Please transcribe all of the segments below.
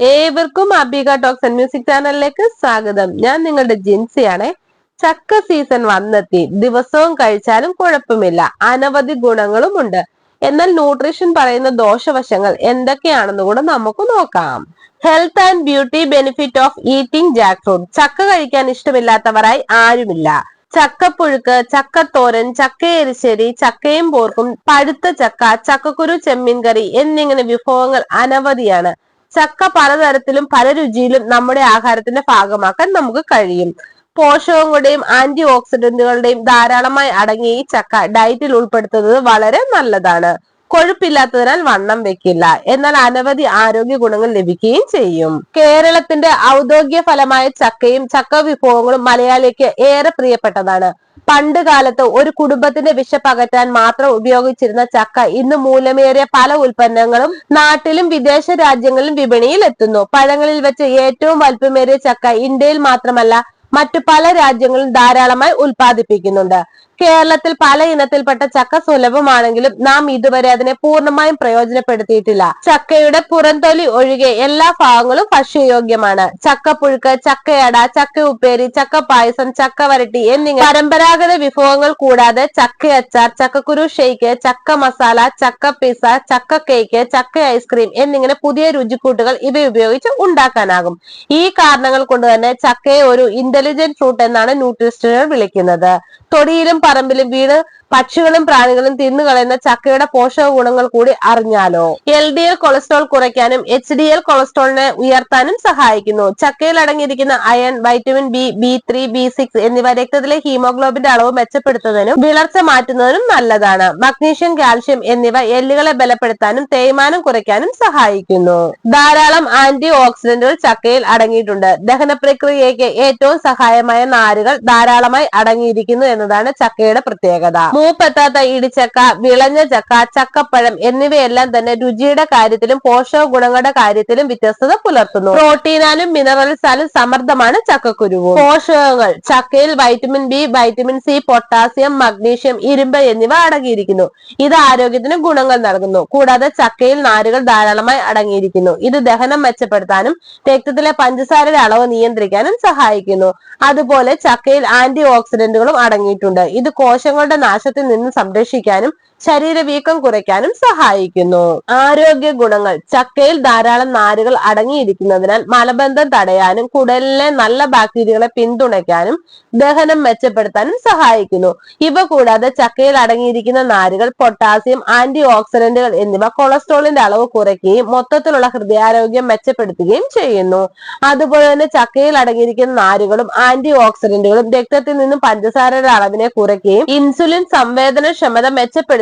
ഏവർക്കും അബിക talks and music ചാനലിലേക്ക് സ്വാഗതം. ഞാൻ നിങ്ങളുടെ ജിൻസിയാണ്. ചക്ക സീസൺ വന്നെത്തി. ദിവസവും കഴിച്ചാലും കുഴപ്പമില്ല. അനവധി ഗുണങ്ങളും ഉണ്ട്. എന്നാൽ ന്യൂട്രീഷൻ പറയുന്ന ദോഷവശങ്ങൾ എന്തൊക്കെയാണെന്ന് കൂടെ നമുക്ക് നോക്കാം. Health and beauty benefit of eating jackfruit ചക്ക കഴിക്കാൻ ഇഷ്ടമില്ലാത്തവരായി ആരുമില്ല. ചക്കപ്പുഴുക്ക് ചക്കത്തോരൻ ചക്കയരിശ്ശേരി ചക്കയും പോർക്കും പഴുത്ത ചക്ക ചക്കക്കുരു ചെമ്മീൻ കറി എന്നിങ്ങനെ വിഭവങ്ങൾ അനവധിയാണ്. ചക്ക പലതരത്തിലും പല രുചിയിലും നമ്മുടെ ആഹാരത്തിന്റെ ഭാഗമാക്കാൻ നമുക്ക് കഴിയും. പോഷകങ്ങളുടെയും ആന്റി ഓക്സിഡന്റുകളുടെയും ധാരാളമായി അടങ്ങിയ ഈ ചക്ക ഡയറ്റിൽ ഉൾപ്പെടുത്തുന്നത് വളരെ നല്ലതാണ്. കൊഴുപ്പില്ലാത്തതിനാൽ വണ്ണം വെക്കില്ല. എന്നാൽ അനവധി ആരോഗ്യ ഗുണങ്ങൾ ലഭിക്കുകയും ചെയ്യും. കേരളത്തിന്റെ ഔദ്യോഗിക ഫലമായ ചക്കയും ചക്ക വിഭവങ്ങളും മലയാളിക്ക് ഏറെ പ്രിയപ്പെട്ടതാണ്. പണ്ട് കാലത്ത് ഒരു കുടുംബത്തിന്റെ വിശപ്പകറ്റാൻ മാത്രം ഉപയോഗിച്ചിരുന്ന ചക്ക ഇന്ന് മൂലമേറിയ പല ഉൽപ്പന്നങ്ങളും നാട്ടിലും വിദേശ രാജ്യങ്ങളിലും വിപണിയിൽ എത്തുന്നു. പഴങ്ങളിൽ വെച്ച് ഏറ്റവും വലുപ്പമേറിയ ചക്ക ഇന്ത്യയിൽ മാത്രമല്ല മറ്റു പല രാജ്യങ്ങളും ധാരാളമായി ഉൽപ്പാദിപ്പിക്കുന്നുണ്ട്. കേരളത്തിൽ പല ഇനത്തിൽപ്പെട്ട ചക്ക സുലഭമാണെങ്കിലും നാം ഇതുവരെ അതിനെ പൂർണമായും പ്രയോജനപ്പെടുത്തിയിട്ടില്ല. ചക്കയുടെ പുറംതൊലി ഒഴികെ എല്ലാ ഭാഗങ്ങളും ഭക്ഷ്യയോഗ്യമാണ്. ചക്കപ്പുഴുക്ക് ചക്കയട ചക്ക ഉപ്പേരി ചക്ക പായസം ചക്ക വരട്ടി എന്നിങ്ങനെ പരമ്പരാഗത വിഭവങ്ങൾ കൂടാതെ ചക്ക അച്ചാർ ചക്കക്കുരു ഷെയ്ക്ക് ചക്ക മസാല ചക്ക പിസ ചക്ക കേക്ക് ചക്ക ഐസ്ക്രീം എന്നിങ്ങനെ പുതിയ രുചിക്കൂട്ടുകൾ ഇവ ഉപയോഗിച്ച് ഉണ്ടാക്കാനാകും. ഈ കാരണങ്ങൾ കൊണ്ട് തന്നെ ചക്കയെ ഒരു ഇന്റലിജന്റ് ഫ്രൂട്ട് എന്നാണ് ന്യൂട്രിസ്റ്റുകൾ വിളിക്കുന്നത്. തൊടിയിലും പറമ്പിലും വീണ് പക്ഷികളും പ്രാണികളും തിന്നുകളയുന്ന ചക്കയുടെ പോഷക ഗുണങ്ങൾ കൂടി അറിഞ്ഞാലോ? എൽ ഡി എൽ കൊളസ്ട്രോൾ കുറയ്ക്കാനും എച്ച് ഡി എൽ കൊളസ്ട്രോളിനെ ഉയർത്താനും സഹായിക്കുന്നു. ചക്കയിൽ അടങ്ങിയിരിക്കുന്ന iron vitamin B B three B six എന്നിവ രക്തത്തിലെ ഹീമോഗ്ലോബിന്റെ അളവ് മെച്ചപ്പെടുത്തുന്നതിനും വിളർച്ച മാറ്റുന്നതിനും നല്ലതാണ്. മഗ്നീഷ്യം കാൽഷ്യം എന്നിവ എല്ലുകളെ ബലപ്പെടുത്താനും തേയ്മാനം കുറയ്ക്കാനും സഹായിക്കുന്നു. ധാരാളം ആന്റി ഓക്സിഡന്റുകൾ ചക്കയിൽ അടങ്ങിയിട്ടുണ്ട്. ദഹന പ്രക്രിയയ്ക്ക് ഏറ്റവും സഹായമായ നാരുകൾ ധാരാളമായി അടങ്ങിയിരിക്കുന്നു എന്നതാണ് ചക്കയുടെ പ്രത്യേകത. മൂപ്പെത്താത്ത ഇടിച്ചക്ക വിളഞ്ഞ ചക്ക ചക്കപ്പഴം എന്നിവയെല്ലാം തന്നെ രുചിയുടെ കാര്യത്തിലും പോഷക ഗുണങ്ങളുടെ കാര്യത്തിലും വ്യത്യസ്തത പുലർത്തുന്നു. പ്രോട്ടീനാലും മിനറൽസാലും സമൃദ്ധമാണ് ചക്കക്കുരുവും. പോഷകങ്ങൾ ചക്കയിൽ vitamin B vitamin C potassium magnesium ഇരുമ്പ് എന്നിവ അടങ്ങിയിരിക്കുന്നു. ഇത് ആരോഗ്യത്തിന് ഗുണങ്ങൾ നൽകുന്നു. കൂടാതെ ചക്കയിൽ നാരുകൾ ധാരാളമായി അടങ്ങിയിരിക്കുന്നു. ഇത് ദഹനം മെച്ചപ്പെടുത്താനും രക്തത്തിലെ പഞ്ചസാരയുടെ അളവ് നിയന്ത്രിക്കാനും സഹായിക്കുന്നു. അതുപോലെ ചക്കയിൽ ആന്റി ഓക്സിഡന്റുകളും അടങ്ങിയിട്ടുണ്ട്. ഇത് കോശങ്ങളുടെ നാശത്തിൽ നിന്ന് സംരക്ഷിക്കാനും ശരീരവീക്കം കുറയ്ക്കാനും സഹായിക്കുന്നു. ആരോഗ്യ ഗുണങ്ങൾ. ചക്കയിൽ ധാരാളം നാരുകൾ അടങ്ങിയിരിക്കുന്നതിനാൽ മലബന്ധം തടയാനും കുടലിലെ നല്ല ബാക്ടീരിയകളെ പിന്തുണയ്ക്കാനും ദഹനം മെച്ചപ്പെടുത്താനും സഹായിക്കുന്നു. ഇവ കൂടാതെ ചക്കയിൽ അടങ്ങിയിരിക്കുന്ന നാരുകൾ പൊട്ടാസ്യം ആന്റി ഓക്സിഡന്റുകൾ എന്നിവ കൊളസ്ട്രോളിന്റെ അളവ് കുറയ്ക്കുകയും മൊത്തത്തിലുള്ള ഹൃദയാരോഗ്യം മെച്ചപ്പെടുത്തുകയും ചെയ്യുന്നു. അതുപോലെ തന്നെ ചക്കയിൽ അടങ്ങിയിരിക്കുന്ന നാരുകളും ആന്റി ഓക്സിഡന്റുകളും രക്തത്തിൽ നിന്നും പഞ്ചസാരയുടെ അളവിനെ കുറയ്ക്കുകയും ഇൻസുലിൻ സംവേദനക്ഷമത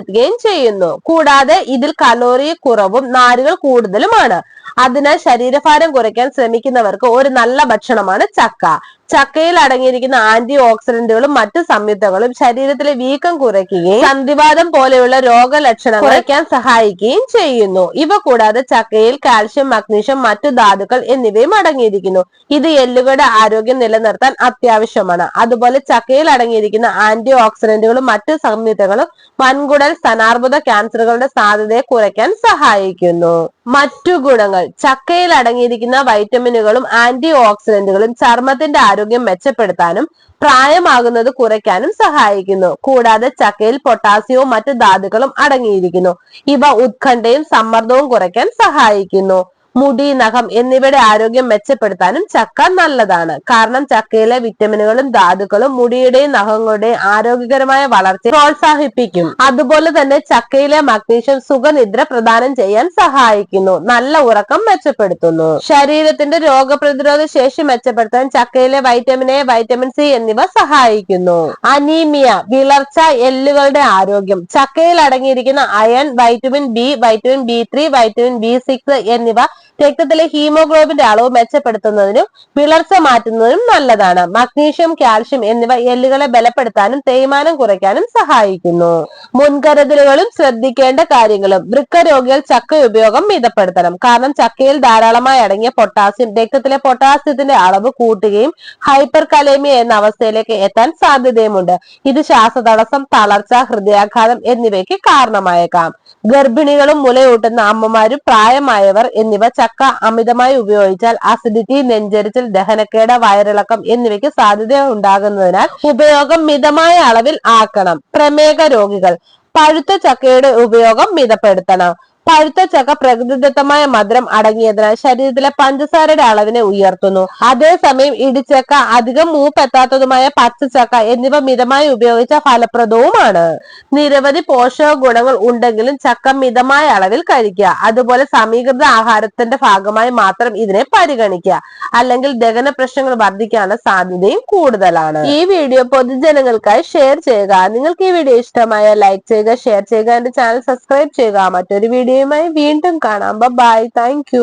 മെച്ചപ്പെടുത്തുകയും ചെയ്യുന്നു. കൂടാതെ ഇതിൽ കലോറി കുറവും നാരുകൾ കൂടുതലുമാണ്. അതിനാൽ ശരീരഭാരം കുറയ്ക്കാൻ ശ്രമിക്കുന്നവർക്ക് ഒരു നല്ല ഭക്ഷണമാണ് ചക്ക. ചക്കയിൽ അടങ്ങിയിരിക്കുന്ന ആന്റി ഓക്സിഡന്റുകളും മറ്റു സംയുക്തങ്ങളും ശരീരത്തിലെ വീക്കം കുറയ്ക്കുകയും സന്ധിവാദം പോലെയുള്ള രോഗലക്ഷണങ്ങൾ കുറയ്ക്കാൻ സഹായിക്കുകയും ചെയ്യുന്നു. ഇവ കൂടാതെ ചക്കയിൽ കാൽഷ്യം മഗ്നീഷ്യം മറ്റു ധാതുക്കൾ എന്നിവയും അടങ്ങിയിരിക്കുന്നു. ഇത് എല്ലുകളുടെ ആരോഗ്യം നിലനിർത്താൻ അത്യാവശ്യമാണ്. അതുപോലെ ചക്കയിൽ അടങ്ങിയിരിക്കുന്ന ആന്റി ഓക്സിഡന്റുകളും മറ്റു സംയുക്തങ്ങളും വൻകുടൽ സ്തനാർബുദ ക്യാൻസറുകളുടെ സാധ്യതയെ കുറയ്ക്കാൻ സഹായിക്കുന്നു. മറ്റു ഗുണങ്ങൾ ചക്കയിൽ അടങ്ങിയിരിക്കുന്ന വൈറ്റമിനുകളും ആന്റി ഓക്സിഡന്റുകളും ചർമ്മത്തിന്റെ ആരോഗ്യം മെച്ചപ്പെടുത്താനും പ്രായമാകുന്നത് കുറയ്ക്കാനും സഹായിക്കുന്നു. കൂടാതെ ചക്കയിൽ പൊട്ടാസ്യവും മറ്റു ധാതുക്കളും അടങ്ങിയിരിക്കുന്നു. ഇവ ഉത്കണ്ഠയും സമ്മർദ്ദവും കുറയ്ക്കാൻ സഹായിക്കുന്നു. മുടി നഖം എന്നിവയുടെ ആരോഗ്യം മെച്ചപ്പെടുത്താനും ചക്ക നല്ലതാണ്. കാരണം ചക്കയിലെ വിറ്റമിനുകളും ധാതുക്കളും മുടിയുടെയും നഖങ്ങളുടെയും ആരോഗ്യകരമായ വളർച്ച പ്രോത്സാഹിപ്പിക്കും. അതുപോലെ തന്നെ ചക്കയിലെ മഗ്നീഷ്യം സുഖനിദ്ര പ്രദാനം ചെയ്യാൻ സഹായിക്കുന്നു. നല്ല ഉറക്കം മെച്ചപ്പെടുത്തുന്നു. ശരീരത്തിന്റെ രോഗപ്രതിരോധ ശേഷി മെച്ചപ്പെടുത്താൻ ചക്കയിലെ വൈറ്റമിൻ എ വൈറ്റമിൻ സി എന്നിവ സഹായിക്കുന്നു. അനീമിയ വിളർച്ച എല്ലുകളുടെ ആരോഗ്യം ചക്കയിൽ അടങ്ങിയിരിക്കുന്ന iron vitamin B vitamin B three vitamin B six എന്നിവ രക്തത്തിലെ ഹീമോഗ്ലോബിന്റെ അളവ് മെച്ചപ്പെടുത്തുന്നതിനും വിളർച്ച മാറ്റുന്നതിനും നല്ലതാണ്. മഗ്നീഷ്യം കാൽഷ്യം എന്നിവ എല്ലുകളെ ബലപ്പെടുത്താനും തേയ്മാനം കുറയ്ക്കാനും സഹായിക്കുന്നു. മുൻകരുതലുകളും ശ്രദ്ധിക്കേണ്ട കാര്യങ്ങളും. വൃക്ക രോഗികൾ ചക്ക ഉപയോഗം മിതപ്പെടുത്തണം. കാരണം ചക്കയിൽ ധാരാളമായി അടങ്ങിയ പൊട്ടാസ്യം രക്തത്തിലെ പൊട്ടാസ്യത്തിന്റെ അളവ് കൂട്ടുകയും ഹൈപ്പർ കലേമിയ എന്ന അവസ്ഥയിലേക്ക് എത്താൻ സാധ്യതയുമുണ്ട്. ഇത് ശ്വാസതടസ്സം തളർച്ച ഹൃദയാഘാതം എന്നിവയ്ക്ക് കാരണമായേക്കാം. ഗർഭിണികളും മുലയൂട്ടുന്ന അമ്മമാരും പ്രായമായവർ എന്നിവ ചക്ക അമിതമായി ഉപയോഗിച്ചാൽ അസിഡിറ്റി നെഞ്ചരിച്ചിൽ ദഹനക്കേട് വയറിളക്കം എന്നിവയ്ക്ക് സാധ്യത ഉണ്ടാകുന്നതിനാൽ ഉപയോഗം മിതമായ അളവിൽ ആക്കണം. പ്രമേഹ രോഗികൾ പഴുത്ത ചക്കയുടെ ഉപയോഗം മിതപ്പെടുത്തണം. പഴുത്ത ചക്ക പ്രകൃതിദത്തമായ മധുരം അടങ്ങിയതിനാൽ ശരീരത്തിലെ പഞ്ചസാരയുടെ അളവിനെ ഉയർത്തുന്നു. അതേസമയം ഇടിച്ചക്ക അധികം മൂപ്പെത്താത്തതുമായ പച്ചച്ചക്ക എന്നിവ മിതമായി ഉപയോഗിച്ച ഫലപ്രദവുമാണ്. നിരവധി പോഷക ഗുണങ്ങൾ ഉണ്ടെങ്കിലും ചക്ക മിതമായ അളവിൽ കഴിക്കുക. അതുപോലെ സമീകൃത ആഹാരത്തിന്റെ ഭാഗമായി മാത്രം ഇതിനെ പരിഗണിക്കുക. അല്ലെങ്കിൽ ദഹന പ്രശ്നങ്ങൾ വർദ്ധിക്കാനുള്ള സാധ്യതയും കൂടുതലാണ്. ഈ വീഡിയോ പൊതുജനങ്ങൾക്കായി ഷെയർ ചെയ്യുക. നിങ്ങൾക്ക് ഈ വീഡിയോ ഇഷ്ടമായ ലൈക്ക് ചെയ്യുക ഷെയർ ചെയ്യുക എന്റെ ചാനൽ സബ്സ്ക്രൈബ് ചെയ്യുക. മറ്റൊരു വീഡിയോയുമായി വീണ്ടും കാണാം. Bye thank